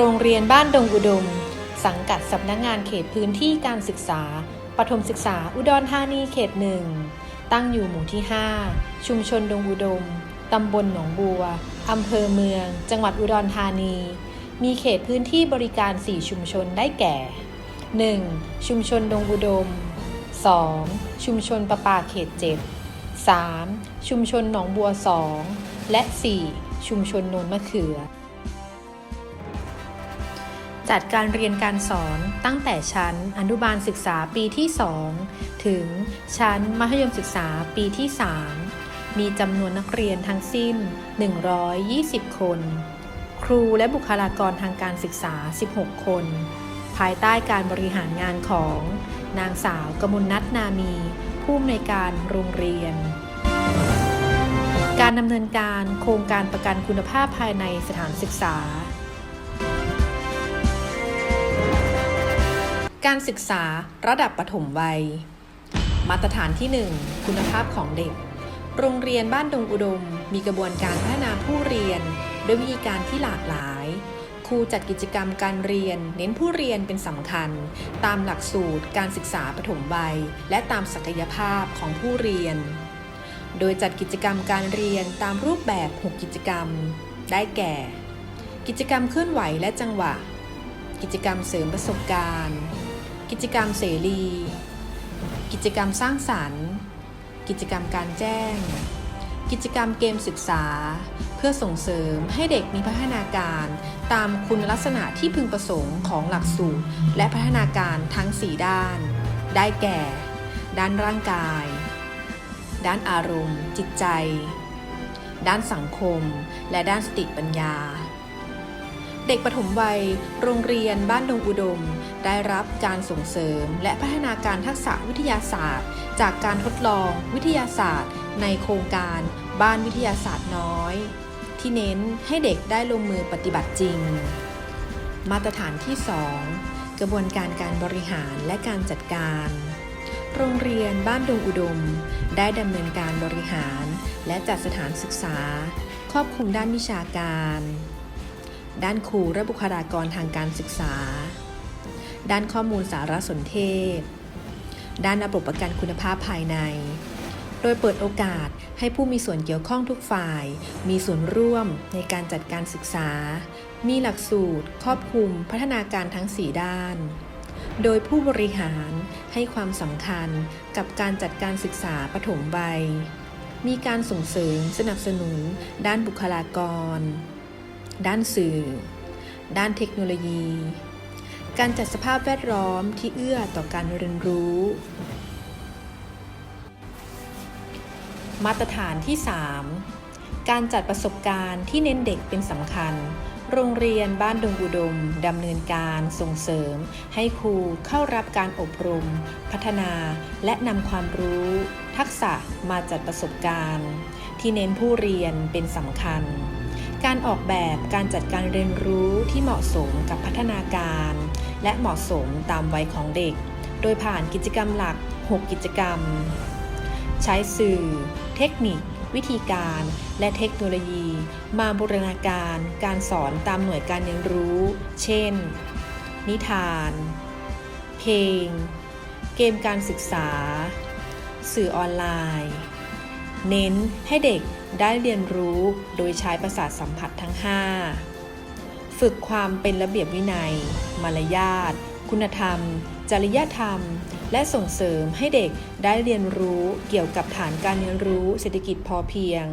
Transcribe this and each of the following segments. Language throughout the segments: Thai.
โรงเรียนบ้านดงอุดม สังกัดสำนักงานเขตพื้นที่การศึกษา ปฐมศึกษาอุดรธานีเขตหนึ่ง ตั้งอยู่หมู่ที่ 5 ชุมชนดงอุดม ตำบลหนองบัว อำเภอเมือง จังหวัดอุดรธานี มีเขตพื้นที่บริการ 4 ชุมชนได้แก่ 1. ชุมชนดงอุดม 2. ชุมชนประปาเขต 7 3. ชุมชนหนองบัว 2 และ 4. ชุมชนโนนมะเขือ จัดการเรียนการสอนตั้งแต่ชั้นอนุบาลศึกษาปีที่ 2 ถึงชั้นมัธยมศึกษาปีที่ 3 มีจำนวนนักเรียนทั้งสิ้น 120 คน ครูและบุคลากรทางการศึกษา 16 คน ภายใต้การบริหารงานของ นางสาวกมลนัทนามี ผู้อำนวยการโรงเรียนการดำเนินการโครงการประกันคุณภาพภายในสถานศึกษา การศึกษาระดับปฐมวัย มาตรฐานที่ 1 คุณภาพของเด็ก โรงเรียนบ้านดงอุดม มีกระบวนการพัฒนาผู้เรียน ด้วยวิธีการที่หลากหลาย ครูจัดกิจกรรมการเรียน เน้นผู้เรียนเป็นสำคัญ ตามหลักสูตรการศึกษาปฐมวัย และตามศักยภาพของผู้เรียน โดยจัดกิจกรรมการเรียนตามรูปแบบ 6 กิจกรรม ได้แก่ กิจกรรมเคลื่อนไหวและจังหวะกิจกรรมเสริมประสบการณ์ กิจกรรมเสรี กิจกรรมสร้างสรรค์ กิจกรรมการแจ้ง กิจกรรมเกมศึกษา เพื่อส่งเสริมให้เด็กมีพัฒนาการตามคุณลักษณะที่พึงประสงค์ของหลักสูตร และพัฒนาการทั้ง 4 ด้าน ได้แก่ ด้านร่างกาย ด้านอารมณ์ จิตใจ ด้านสังคม และด้านสติปัญญา เด็กปฐมวัย โรงเรียนบ้านดงอุดม ได้รับการส่งเสริม และพัฒนาการทักษะวิทยาศาสตร์ จากการทดลองวิทยาศาสตร์ ในโครงการบ้านวิทยาศาสตร์น้อย ที่เน้นให้เด็กได้ลงมือปฏิบัติจริง มาตรฐานที่ 2 กระบวนการการบริหารและการจัดการ โรงเรียนบ้านดงอุดม ได้ดำเนินการบริหาร และจัดสถานศึกษา ครอบคลุมด้านวิชาการ ด้านครูและบุคลากรทางการศึกษา ด้านข้อมูลสารสนเทศ ด้านระบบประกันคุณภาพภายใน โดยเปิดโอกาสให้ผู้มีส่วนเกี่ยวข้องทุกฝ่าย มีส่วนร่วมในการจัดการศึกษา มีหลักสูตร ครอบคลุมพัฒนาการทั้ง 4 ด้าน โดยผู้บริหารให้ความสำคัญกับการจัดการศึกษาปฐมวัยมีการส่งเสริมสนับสนุนด้านบุคลากร ด้านสื่อ ด้านเทคโนโลยี การจัดสภาพแวดล้อมที่เอื้อต่อการเรียนรู้ มาตรฐานที่ 3 การจัดประสบการณ์ที่เน้นเด็กเป็นสำคัญ โรงเรียนบ้านดงอุดมดำเนินการส่งเสริม ให้ครูเข้ารับการอบรม พัฒนาและนำความรู้ ทักษะมาจัดประสบการณ์ ที่เน้นผู้เรียนเป็นสำคัญ การออกแบบการจัดการเรียนรู้ที่เหมาะสมกับพัฒนาการ และเหมาะสมตามวัยของเด็ก โดยผ่านกิจกรรมหลัก 6 กิจกรรม ใช้สื่อ เทคนิค วิธีการ และเทคโนโลยี มาบูรณาการ การสอนตามหน่วยการเรียนรู้ เช่น นิทาน เพลง เกมการศึกษา สื่อออนไลน์ เน้นให้เด็ก ได้เรียนรู้โดยใช้ประสาทสัมผัสทั้ง 5 ฝึกความเป็นระเบียบวินัย มารยาท คุณธรรม จริยธรรม และส่งเสริมให้เด็กได้เรียนรู้เกี่ยวกับฐานการเรียนรู้เศรษฐกิจพอเพียง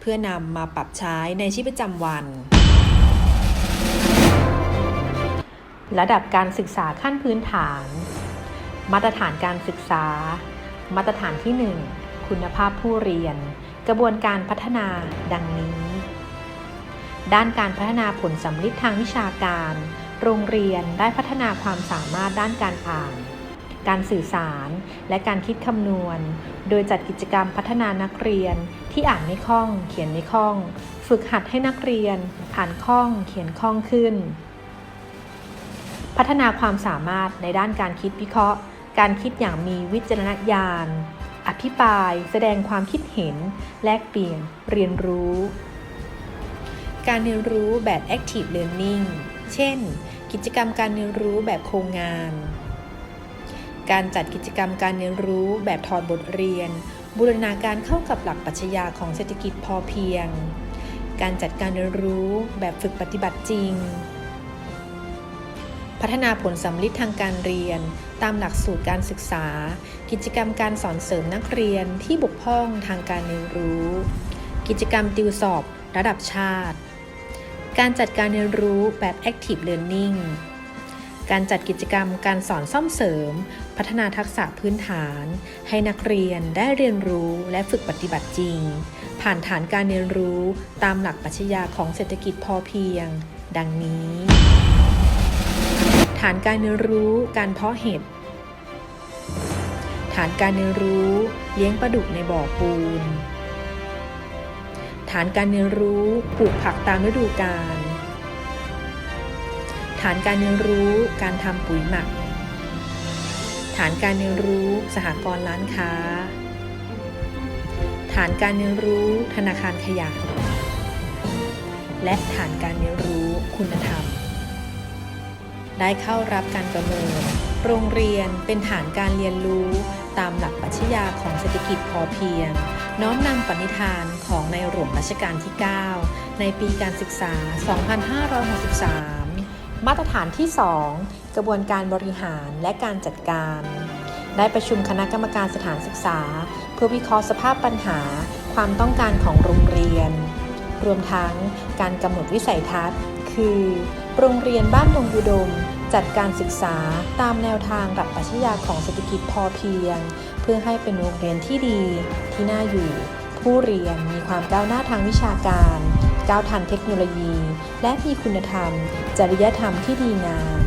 เพื่อนำมาปรับใช้ในชีวิตประจำวัน ระดับการศึกษาขั้นพื้นฐาน มาตรฐานการศึกษา มาตรฐานที่ 1 คุณภาพผู้เรียน กระบวนการพัฒนาดังนี้ ด้านการพัฒนาผลสำลิดทางวิชาการ โรงเรียนได้พัฒนาความสามารถด้านการอ่าน การสื่อสาร และการคิดคำนวณ โดยจัดกิจกรรมพัฒนานักเรียนที่อ่านไม่คล่อง เขียนไม่คล่อง ฝึกหัดให้นักเรียน อ่านคล่อง เขียนคล่องขึ้น พัฒนาความสามารถในด้านการคิดวิเคราะห์ การคิดอย่างมีวิจารณญาณ อภิปราย แสดงความคิดเห็น แลกเปลี่ยน เรียนรู้ การเรียนรู้แบบ active learning เช่น กิจกรรมการเรียนรู้แบบโครงงาน การจัดกิจกรรมการเรียนรู้แบบถอดบทเรียน บูรณาการเข้ากับหลักปรัชญาของเศรษฐกิจพอเพียง การจัดการเรียนรู้แบบฝึกปฏิบัติจริง พัฒนาผลสำลิดทางการเรียน ตามหลักสูตรการศึกษา กิจกรรมการสอนเสริมนักเรียนที่บกพร่องทางการเรียนรู้ กิจกรรมติวสอบระดับชาติ การจัดการเรียนรู้แบบ Active Learning การจัดกิจกรรมการสอนซ่อมเสริม พัฒนาทักษะพื้นฐาน ให้นักเรียนได้เรียนรู้และฝึกปฏิบัติจริง ผ่านฐานการเรียนรู้ตามหลักปรัชญาของเศรษฐกิจพอเพียง ดังนี้ ฐานการเรียนรู้การเพาะเห็ด ฐานการเรียนรู้เลี้ยงปลาดุกในบ่อปูน ฐานการเรียนรู้ปลูกผักตามฤดูกาล ฐานการเรียนรู้การทำปุ๋ยหมัก ฐานการเรียนรู้สหกรณ์ร้านค้า ฐานการเรียนรู้ธนาคารขยะ และฐานการเรียนรู้คุณธรรม ได้เข้ารับการประเมิน โรงเรียนเป็นฐานการเรียนรู้ตามหลักปรัชญาของเศรษฐกิจพอเพียง น้อมนำปณิธานของในหลวงรัชกาลที่ 9 ในปีการศึกษา 2563 มาตรฐานที่ 2 กระบวนการบริหารและการจัดการ ได้ประชุมคณะกรรมการสถานศึกษา เพื่อวิเคราะห์สภาพปัญหาความต้องการของโรงเรียน รวมทั้งการกำหนดวิสัยทัศน์ คือ โรงเรียนบ้านดงอุดม จัดการศึกษาตามแนวทางหลักปรัชญาของเศรษฐกิจพอเพียง เพื่อให้เป็นโรงเรียนที่ดี ที่น่าอยู่ ผู้เรียนมีความก้าวหน้าทางวิชาการ ก้าวทันเทคโนโลยี และมีคุณธรรม จริยธรรมที่ดีงาม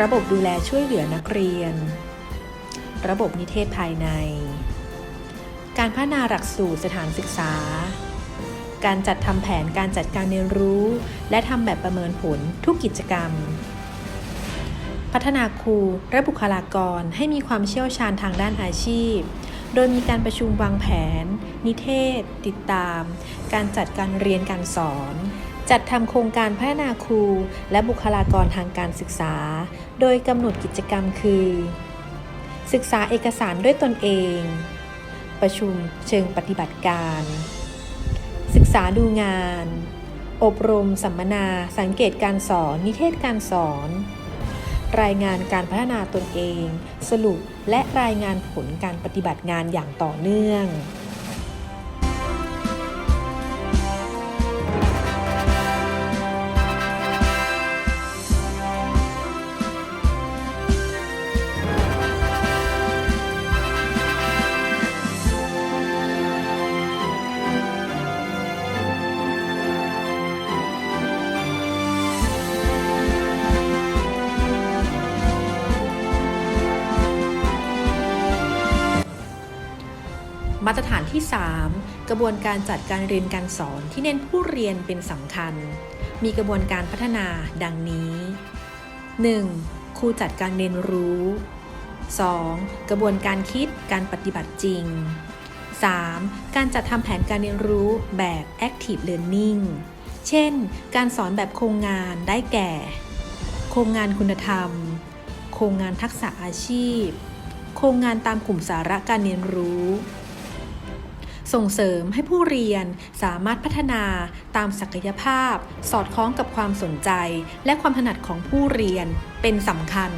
ระบบดูแลช่วยเหลือนักเรียน ระบบนิเทศภายใน การพัฒนาหลักสูตรสถานศึกษา การจัดทำแผนการจัดการเรียนรู้ และทำแบบประเมินผลทุกกิจกรรม พัฒนาครูและบุคลากรให้มีความเชี่ยวชาญทางด้านอาชีพ โดยมีการประชุมวางแผน นิเทศ ติดตาม การจัดการเรียนการสอน จัดทำโครงการพัฒนาครูและบุคลากรทางการศึกษา โดยกำหนดกิจกรรมคือ ศึกษาเอกสารด้วยตนเองประชุมเชิงปฏิบัติการ ษาดูงาน อบรมสัมมนา สังเกตการสอน นิเทศการสอน รายงานการพัฒนาตนเอง สรุปและรายงานผลการปฏิบัติงานอย่างต่อเนื่อง มาตรฐานที่ 3 กระบวนการจัดการเรียนการสอนที่เน้นผู้เรียนเป็นสำคัญ มีกระบวนการพัฒนาดังนี้ 1. ครูจัดการเรียนรู้ 2. กระบวนการคิดการปฏิบัติจริง 3. การจัดทำแผนการเรียนรู้แบบ active learning เช่น การสอนแบบโครงงานได้แก่ โครงงานคุณธรรม โครงงานทักษะอาชีพ โครงงานตามกลุ่มสาระการเรียนรู้ ส่งเสริมให้ผู้เรียนสามารถพัฒนาตามศักยภาพ สอดคล้องกับความสนใจ และความถนัดของผู้เรียนเป็นสำคัญ